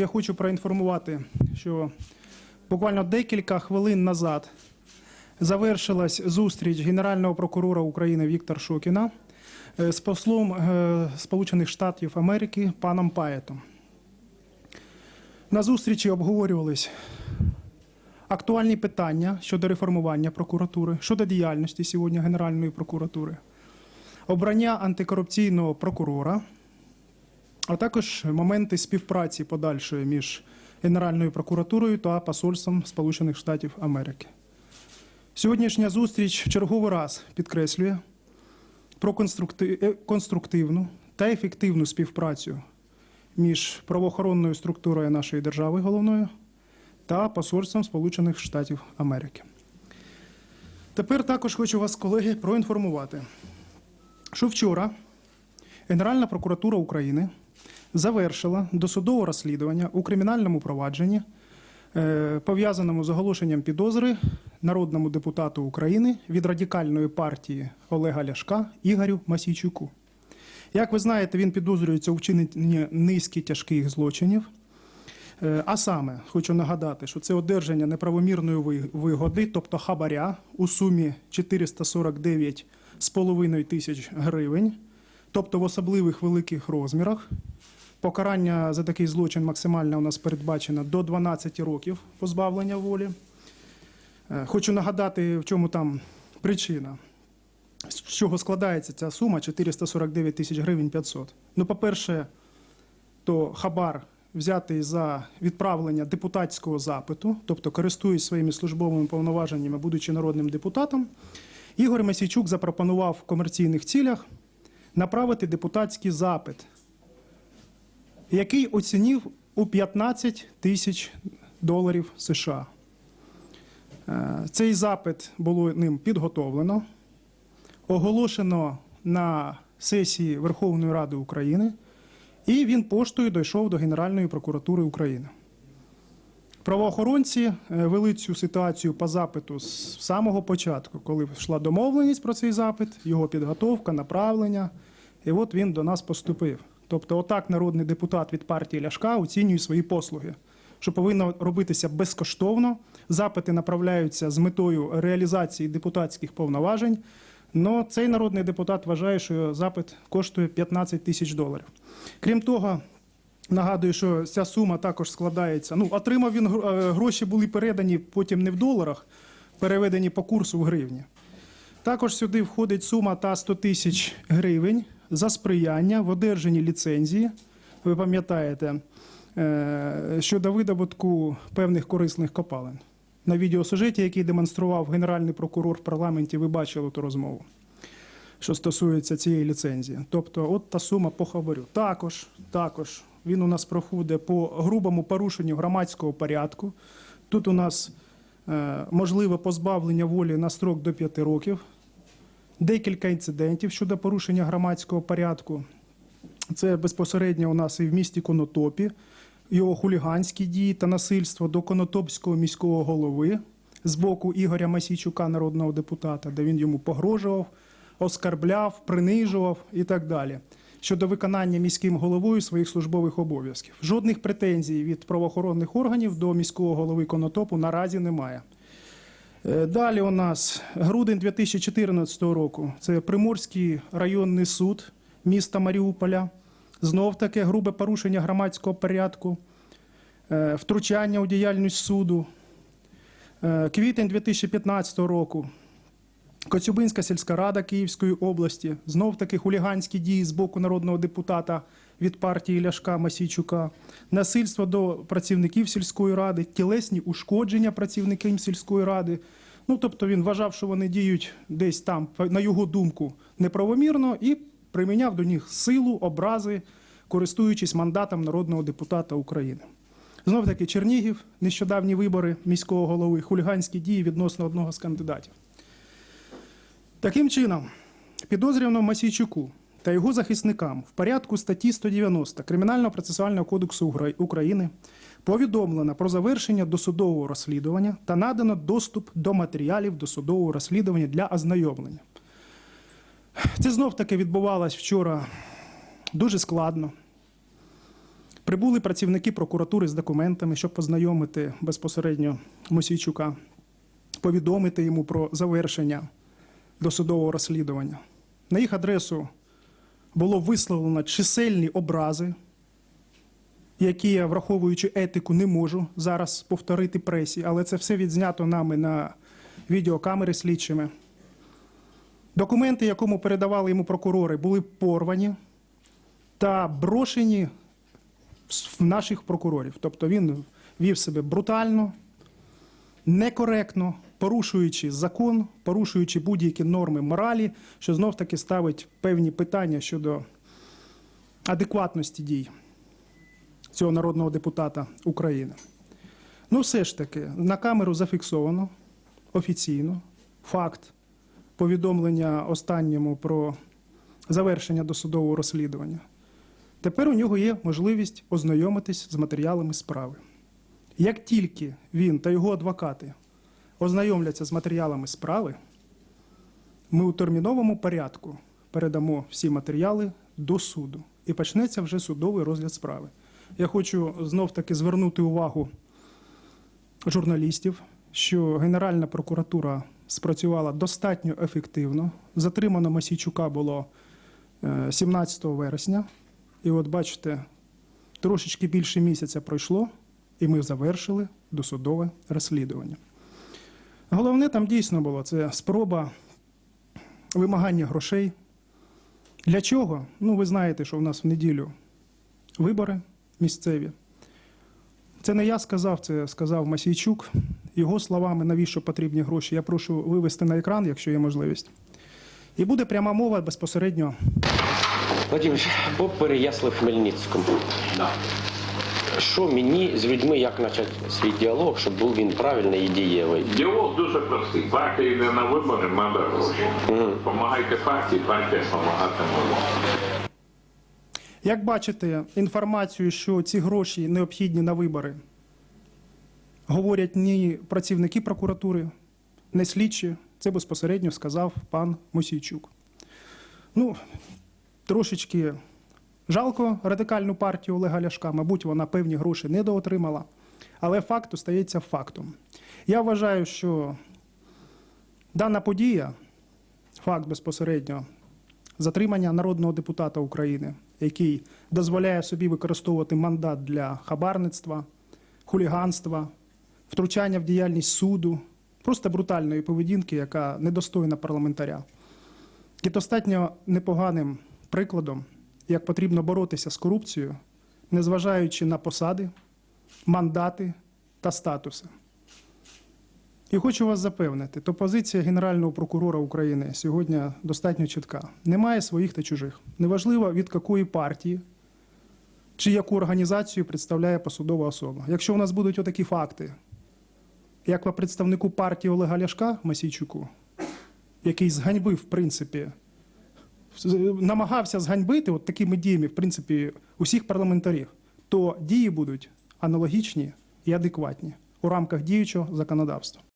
Я хочу проінформувати, що буквально декілька хвилин назад завершилась зустріч Генерального прокурора України Віктора Шокіна е, з послом е, Сполучених Штатів Америки паном Паєтом. На зустрічі обговорювались актуальні питання щодо реформування прокуратури, щодо діяльності сьогодні Генеральної прокуратури, обрання антикорупційного прокурора а також моменти співпраці подальшої між Генеральною прокуратурою та Посольством Сполучених Штатів Америки. Сьогоднішня зустріч в черговий раз підкреслює про е, конструктивну та ефективну співпрацю між правоохоронною структурою нашої держави головною та Посольством Сполучених Штатів Америки. Тепер також хочу вас, колеги, проінформувати, що вчора Генеральна прокуратура України завершила досудове розслідування у кримінальному провадженні, е, пов'язаному з оголошенням підозри народному депутату України від радикальної партії Олега Ляшка Ігорю Масійчуку. Як ви знаєте, він підозрюється у вчиненні низки тяжких злочинів. Е, А саме хочу нагадати, що це одержання неправомірної вигоди, тобто хабаря у сумі 449,5 тисяч гривень, тобто в особливих великих розмірах. Покарання за такий злочин максимальне у нас передбачено до 12 років позбавлення волі. Е, Хочу нагадати, в чому там причина. З чого складається ця сума 449 тисяч гривень 500. Ну, по-перше, то хабар взятий за відправлення депутатського запиту, тобто користуючись своїми службовими повноваженнями, будучи народним депутатом, Ігор Масійчук запропонував в комерційних цілях направити депутатський запит, який оцінив у 15 тисяч доларів США. Е, Цей запит було ним підготовлено, оголошено на сесії Верховної Ради України, і він поштою дійшов до Генеральної прокуратури України. Правоохоронці е, вели цю ситуацію по запиту з самого початку, коли йшла домовленість про цей запит, його підготовка, направлення. І от він до нас поступив. Тобто, отак народний депутат від партії Ляшка оцінює свої послуги, що повинно робитися безкоштовно. Запити направляються з метою реалізації депутатських повноважень. Но цей народний депутат вважає, що запит коштує 15 тисяч доларів. Крім того, Нагадую, що ця сума також складається. Ну, отримав він е, гроші, були передані потім не в доларах, переведені по курсу в гривні. Також сюди входить сума та 100 тисяч гривень за сприяння в одержанні ліцензії. Ви пам'ятаєте, е, щодо видобутку певних корисних копалин. На відеосюжеті, який демонстрував генеральний прокурор в парламенті, ви бачили ту розмову що стосується цієї ліцензії. Тобто, от та сума по хабарю. Також, також він у нас проходить по грубому порушенню громадського порядку. Тут у нас е, можливе позбавлення волі на строк до 5 років, декілька інцидентів щодо порушення громадського порядку. Це безпосередньо у нас і в місті Конотопі, його хуліганські дії та насильство до Конотопського міського голови з боку Ігоря Масійчука, народного депутата, де він йому погрожував, оскарбляв, принижував і так далі. Щодо виконання міським головою своїх службових обов'язків. Жодних претензій від правоохоронних органів до міського голови Конотопу наразі немає. Е, Далі у нас грудень 2014 року. Це Приморський районний суд міста Маріуполя. Знов таке грубе порушення громадського порядку, е, втручання у діяльність суду. Е, Квітень 2015 року. Коцюбинська сільська рада Київської області. Знов таки хуліганські дії з боку народного депутата від партії Ляшка Масійчука, насильство до працівників сільської ради, тілесні ушкодження працівників сільської ради. Ну тобто він вважав, що вони діють десь там, на його думку, неправомірно, і приміняв до них силу, образи, користуючись мандатом народного депутата України. Знов таки Чернігів, нещодавні вибори міського голови, хуліганські дії відносно одного з кандидатів. Таким чином, підозрюваному Масійчуку та його захисникам в порядку статті 190 Кримінального процесуального кодексу України повідомлено про завершення досудового розслідування та надано доступ до матеріалів досудового розслідування для ознайомлення. Це знов таки відбувалось вчора дуже складно. Прибули працівники прокуратури з документами, щоб познайомити безпосередньо Мосійчука, повідомити йому про завершення досудового розслідування. На їх адресу було висловлено чисельні образи, які я, враховуючи етику, не можу зараз повторити пресі, але це все відзнято нами на відеокамери слідчими. Документи, якому передавали йому прокурори, були порвані та брошені в наших прокурорів. Тобто він вів себе брутально, некоректно, порушуючи закон, порушуючи будь-які норми моралі, що знов таки ставить певні питання щодо адекватності дій цього народного депутата України. Ну, все ж таки, на камеру зафіксовано офіційно факт повідомлення останньому про завершення досудового розслідування. Тепер у нього є можливість ознайомитись з матеріалами справи. Як тільки він та його адвокати ознайомляться з матеріалами справи, ми у терміновому порядку передамо всі матеріали до суду і почнеться вже судовий розгляд справи. Я хочу знов таки звернути увагу журналістів, що Генеральна прокуратура спрацювала достатньо ефективно. Затримано Масійчука було е, 17 вересня. І от бачите, трошечки більше місяця пройшло, і ми завершили досудове розслідування. Головне там дійсно було це спроба вимагання грошей. Для чого? Ну, ви знаєте, що в нас в неділю вибори місцеві. Це не я сказав, це сказав Масійчук. Його словами, навіщо потрібні гроші, я прошу вивести на екран, якщо є можливість. І буде пряма мова безпосередньо Владимир, по Переяслав Хмельницькому. Що мені з людьми, як почати свій діалог, щоб був він правильний і дієвий? Діалог дуже простий. Партія йде на вибори, треба гроші. Помагайте партії, партія допомагатиме вам. Як бачите інформацію, що ці гроші необхідні на вибори, говорять ні працівники прокуратури, не слідчі, це безпосередньо сказав пан Мосійчук. Ну, трошечки жалко радикальну партію Олега Ляшка, мабуть, вона певні гроші недоотримала, але факт остається фактом. Я вважаю, що дана подія, факт безпосередньо затримання народного депутата України, який дозволяє собі використовувати мандат для хабарництва, хуліганства, втручання в діяльність суду, просто брутальної поведінки, яка недостойна парламентаря. Є достатньо непоганим прикладом, як потрібно боротися з корупцією, незважаючи на посади, мандати та статуси. І хочу вас запевнити, то позиція Генерального прокурора України сьогодні достатньо чітка. Немає своїх та чужих. Неважливо від якої партії чи яку організацію представляє посудова особа. Якщо у нас будуть отакі факти, як по представнику партії Олега Ляшка Масійчуку, який зганьбив, в принципі, намагався зганьбити от такими діями, в принципі, усіх парламентарів, то дії будуть аналогічні і адекватні у рамках діючого законодавства.